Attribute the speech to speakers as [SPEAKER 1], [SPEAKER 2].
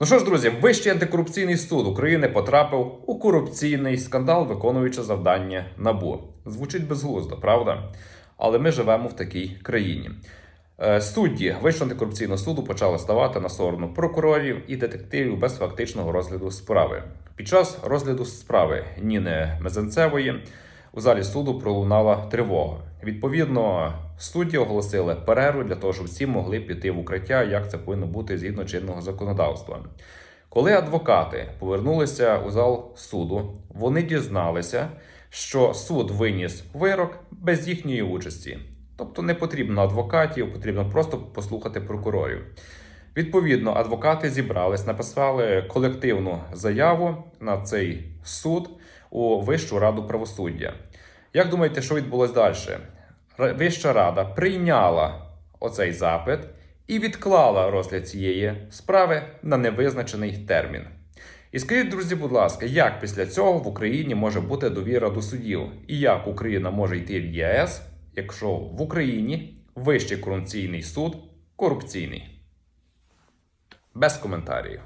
[SPEAKER 1] Ну що ж, друзі, Вищий антикорупційний суд України потрапив у корупційний скандал, виконуючи завдання НАБУ. Звучить безглуздо, правда? Але ми живемо в такій країні. Е, Судді Вищого антикорупційного суду почали ставати на сторону прокурорів і детективів без фактичного розгляду справи. Під час розгляду справи Ніни Мезенцевої у залі суду пролунала тривога. Відповідно, судді оголосили перерву для того, щоб всі могли піти в укриття, як це повинно бути згідно чинного законодавства. Коли адвокати повернулися у зал суду, вони дізналися, що суд виніс вирок без їхньої участі. Тобто не потрібно адвокатів, потрібно просто послухати прокурорів. Відповідно, адвокати зібрались, написали колективну заяву на цей суд у Вищу раду правосуддя. Як думаєте, що відбулось далі? Вища рада прийняла оцей запит і відклала розгляд цієї справи на невизначений термін. І скажіть, друзі, будь ласка, як після цього в Україні може бути довіра до судів? І як Україна може йти в ЄС, якщо в Україні Вищий корупційний суд корупційний? Без коментарів.